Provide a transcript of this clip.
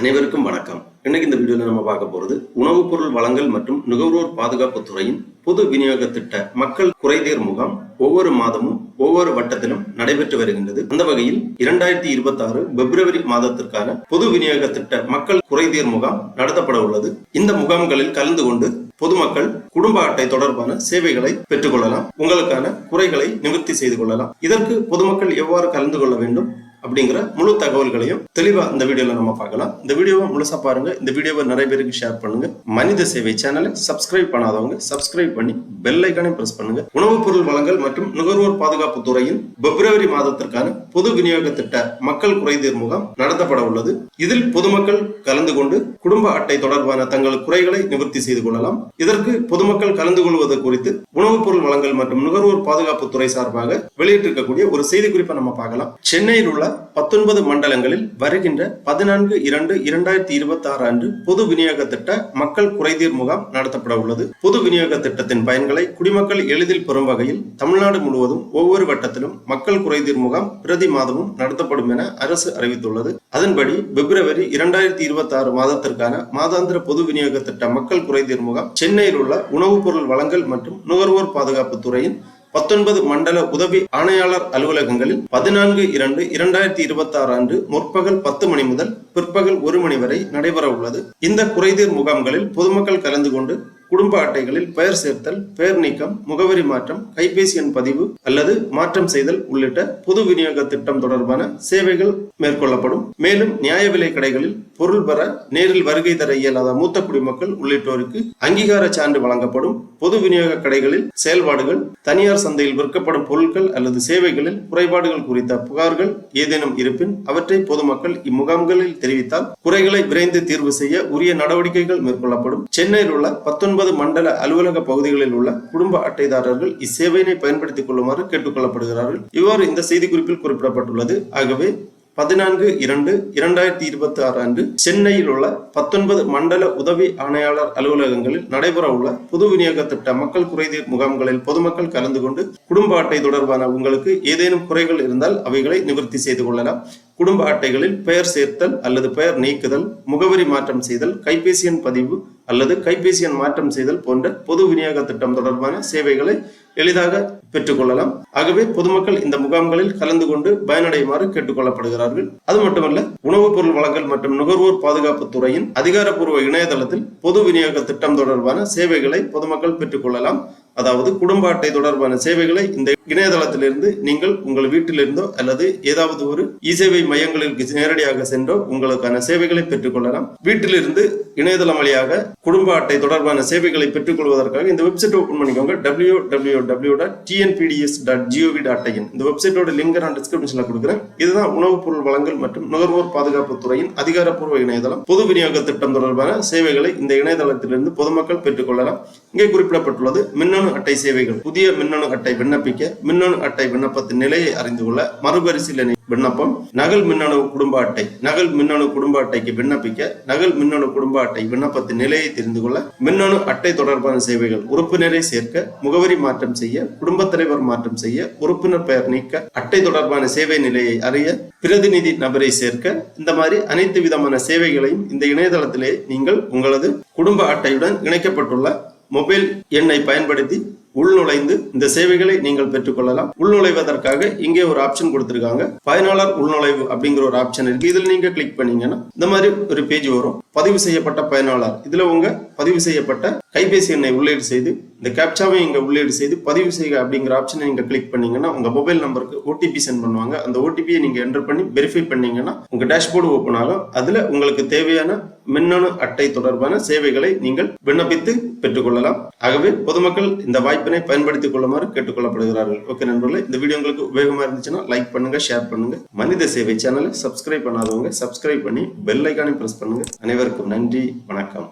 அனைவருக்கும் வணக்கம். இன்னைக்கு இந்த வீடியோல நம்ம பார்க்க போறது உணவுப் பொருள் வழங்கல் மற்றும் நுகர்வோர் பாதுகாப்பு துறையின் பொது விநியோக திட்ட மக்கள் குறைதீர் முகாம் ஒவ்வொரு மாதமும் ஒவ்வொரு வட்டத்திலும் நடைபெற்று வருகின்றது. அந்த வகையில் இரண்டாயிரத்தி இருபத்தி ஆறு பிப்ரவரி மாதத்திற்கான பொது விநியோக திட்ட மக்கள் குறைதீர் முகாம் நடத்தப்பட உள்ளது. இந்த முகாம்களில் கலந்து கொண்டு பொதுமக்கள் குடும்ப அட்டை தொடர்பான சேவைகளை பெற்றுக்கொள்ளலாம் உங்களுக்கான குறைகளை நிவர்த்தி செய்து கொள்ளலாம். இதற்கு பொதுமக்கள் எவ்வாறு கலந்து கொள்ள வேண்டும்? அப்படிங்கிற முழு தகவல்களையும் தெளிவா இந்த வீடியோல நம்ம பார்க்கலாம். இந்த வீடியோவை முழுசா பாருங்க. இந்த வீடியோவை நிறைய பேருக்கு ஷேர் பண்ணுங்க. மனித சேவை சேனலை சப்ஸ்கிரைப் பண்ணாதவங்க சப்ஸ்கிரைப் பண்ணி பெல் ஐக்கானை பிரஸ் பண்ணுங்க. உணவுப் பொருள் வழங்கல் மற்றும் நுகர்வோர் பாதுகாப்பு துறையின் பிப்ரவரி மாதத்திற்கான பொது விநியோக திட்ட மக்கள் குறைதீர் முகாம் நடத்தப்பட உள்ளது. இதில் பொதுமக்கள் கலந்து கொண்டு குடும்ப அட்டை தொடர்பான தங்கள் குறைகளை நிவர்த்தி செய்து கொள்ளலாம். இதற்கு பொதுமக்கள் கலந்து கொள்வது குறித்து உணவுப் பொருள் வழங்கல் மற்றும் நுகர்வோர் பாதுகாப்பு துறை சார்பாக வெளியிட்டிருக்கக்கூடிய ஒரு செய்தி குறிப்பை நம்ம பார்க்கலாம். சென்னையில் உள்ள பத்தொன்பது மண்டலங்களில் வருகின்ற பதினான்கு இரண்டு இரண்டாயிரத்தி இருபத்தி ஆறு அன்று பொது விநியோக திட்ட மக்கள் குறைதீர் முகாம் நடத்தப்பட உள்ளது. பொது விநியோக திட்டத்தின் பயன்களை குடிமக்கள் எளிதில் பெறும் வகையில் தமிழ்நாடு முழுவதும் ஒவ்வொரு வட்டத்திலும் மக்கள் குறைதீர் முகாம் பிரதி மாதமும் நடத்தப்படும் என அரசு அறிவித்துள்ளது. அதன்படி பிப்ரவரி இரண்டாயிரத்தி இருபத்தி ஆறு மாதத்திற்கான மாதாந்திர பொது விநியோக திட்ட மக்கள் குறைதீர் முகாம் சென்னையில் உள்ள உணவுப் பொருள் வழங்கல் மற்றும் நுகர்வோர் பாதுகாப்பு துறையின் பத்தொன்பது மண்டல உதவி ஆணையாளர் அலுவலகங்களில் பதினான்கு இரண்டு இரண்டாயிரத்தி இருபத்தி ஆறு அன்று முற்பகல் பத்து மணி முதல் பிற்பகல் ஒரு மணி வரை நடைபெற உள்ளது. இந்த குறைதீர் முகாம்களில் பொதுமக்கள் கலந்து கொண்டு குடும்ப அட்டைகளில் பெயர் சேர்த்தல் பெயர் நீக்கம் முகவரி மாற்றம் கைபேசி எண் பதிவு அல்லது மாற்றம் செய்தல் உள்ளிட்ட பொது விநியோக திட்டம் தொடர்பான சேவைகள் மேற்கொள்ளப்படும். மேலும் நியாய விலை கடைகளில் பொருள் பெற நேரில் வருகை தர இயலாத மூத்த குடிமக்கள் உள்ளிட்டோருக்கு அங்கீகார சான்று வழங்கப்படும் பொது விநியோக கடைகளில் செயல்பாடுகள் தனியார் சந்தையில் விற்கப்படும் பொருட்கள் அல்லது சேவைகளில் குறைபாடுகள் குறித்த புகார்கள் ஏதேனும் இருப்பின் அவற்றை பொதுமக்கள் இம்முகாம்களில் தெரிவித்தால் குறைகளை விரைந்து தீர்வு செய்ய உரிய நடவடிக்கைகள் மேற்கொள்ளப்படும். சென்னையில் உள்ள பத்தொன்பது மண்டல அலுவலக பகுதிகளில் உள்ள குடும்ப அட்டைதாரர்கள் இச்சேவையினை பயன்படுத்திக் கொள்ளுமாறு கேட்டுக்கொள்ளப்படுகிறார்கள் இவ்வாறு இந்த செய்திக்குறிப்பில் குறிப்பிடப்பட்டுள்ளது. ஆகவே பதினான்கு இரண்டு இரண்டாயிரத்தி இருபத்தி ஆறு அன்று சென்னையில் உள்ள பத்தொன்பது மண்டல உதவி ஆணையாளர் அலுவலகங்களில் நடைபெற உள்ள பொது விநியோக திட்ட மக்கள் குறைதீர் முகாம்களில் பொதுமக்கள் கலந்து கொண்டு குடும்ப அட்டை தொடர்பான உங்களுக்கு ஏதேனும் குறைகள் இருந்தால் அவைகளை நிவர்த்தி செய்து கொள்ளலாம். குடும்ப அட்டைகளில் பெயர் சேர்த்தல் அல்லது பெயர் நீக்குதல் முகவரி மாற்றம் செய்தல் கைபேசி எண் பதிவு அல்லது கைபேசி எண் மாற்றம் செய்தல் போன்ற பொது விநியோக திட்டம் தொடர்பான சேவைகளை எளிதாக பெற்றுக்கொள்ளலாம். ஆகவே பொதுமக்கள் இந்த முகாம்களில் கலந்து கொண்டு பயனடையுமாறு கேட்டுக்கொள்ளப்படுகிறார்கள். அது மட்டுமல்ல உணவுப் பொருள் வழங்கல் மற்றும் நுகர்வோர் பாதுகாப்பு துறையின் அதிகாரப்பூர்வ இணையதளத்தில் பொது விநியோக திட்டம் தொடர்பான சேவைகளை பொதுமக்கள் பெற்றுக்கொள்ளலாம். அதாவது குடும்ப அட்டை தொடர்பான சேவைகளை இந்த இணையதளத்திலிருந்து நீங்கள் உங்கள் வீட்டிலிருந்தோ அல்லது ஏதாவது ஒரு இசேவை மையங்களுக்கு நேரடியாக சென்றோ உங்களுக்கான சேவைகளை பெற்றுக்கொள்ளலாம். வீட்டிலிருந்து இணையதளம் வழியாக குடும்ப அட்டை தொடர்பான சேவைகளை பெற்றுக்கொள்வதற்காக இந்த வெப்சைட் ஓபன் பண்ணிக்கோங்க. W W W dot TNPDS dot GOV dot IN இந்த வெப்சைட்டோட லிங்க் நான் டிஸ்கிரிப்ஷன்ல கொடுக்குறேன். இதுதான் உணவுப் பொருள் வழங்கல் மற்றும் நுகர்வோர் பாதுகாப்பு துறையின் அதிகாரப்பூர்வ இணையதளம். பொது விநியோக திட்டம் தொடர்பான சேவைகளை இந்த இணையதளத்திலிருந்து பொதுமக்கள் பெற்றுக்கொள்ளலாம். இங்கே குறிப்பிடப்பட்டுள்ளது மின்னணு மின்னணு அட்டை சேவைகள் புதிய மின்னணு அட்டை விண்ணப்பிக்க மின்னணு அட்டை விண்ணப்பத்தின் நிலையை அறிந்து கொள்ள மறுபரிசீலனை விண்ணப்பம் நகல் மின்னணு குடும்ப அட்டை நகல் மின்னணு குடும்ப அட்டைக்கு விண்ணப்பிக்க நகல் மின்னணு குடும்ப அட்டை விண்ணப்பத்தின் நிலையை தெரிந்து கொள்ள மின்னணு அட்டை தொடர்பான சேவைகள் உறுப்பினரை சேர்க்க முகவரி மாற்றம் செய்ய குடும்பத் தலைவர் மாற்றம் செய்ய உறுப்பினர் பெயர் நீக்க அட்டை தொடர்பான சேவை நிலையை அறிய பிரதிநிதி நபரை சேர்க்க இந்த மாதிரி அனைத்து விதமான சேவைகளையும் இந்த இணையதளத்திலே நீங்கள் உங்களது குடும்ப அட்டையுடன் இணைக்கப்பட்டுள்ள மொபைல் எண்ணை பயன்படுத்தி உள்நுழைந்து இந்த சேவைகளை நீங்கள் பெற்றுக்கொள்ளலாம். உள்நுழைவதற்காக இங்கே ஒரு ஆப்ஷன் கொடுத்திருக்காங்க. பயனாளர் உள்நுழைவு அப்படிங்கிற ஒரு ஆப்ஷன் இருக்கு. இதுல நீங்க கிளிக் பண்ணீங்கன்னா இந்த மாதிரி ஒரு பேஜ் வரும். பதிவு செய்யப்பட்ட பயனாளர். இதுல உங்க பதிவு செய்யப்பட்ட கைபேசி எண்ணை உள்ளீடு செய்து இந்த கேப்சாவை இங்கே உள்ளீடு செய்து பதிவு செய்க அப்படிங்கிற ஆப்ஷனை நீங்கள் கிளிக் பண்ணீங்கன்னா உங்கள் மொபைல் நம்பருக்கு ஓடிபி சென்ட் பண்ணுவாங்க. அந்த ஓடிபியை நீங்கள் என்டர் பண்ணி வெரிஃபை பண்ணீங்கன்னா உங்கள் டேஷ்போர்டு ஓப்பன் ஆகும். அதில் உங்களுக்கு தேவையான மின்னணு அட்டை தொடர்பான சேவைகளை நீங்கள் விண்ணப்பித்து பெற்றுக்கொள்ளலாம். ஆகவே பொதுமக்கள் இந்த வாய்ப்பினை பயன்படுத்திக் கொள்ளுமாறு கேட்டுக்கொள்ளப்படுகிறார்கள். ஓகே நண்பர்களே இந்த வீடியோ உங்களுக்கு உபயோகமாக இருந்துச்சுன்னா லைக் பண்ணுங்க ஷேர் பண்ணுங்க. மனித சேவை சேனலை சப்ஸ்கிரைப் பண்ணாதவங்க சப்ஸ்கிரைப் பண்ணி பெல் ஐக்கானை பிரஸ் பண்ணுங்க. அனைவருக்கும் நன்றி வணக்கம்.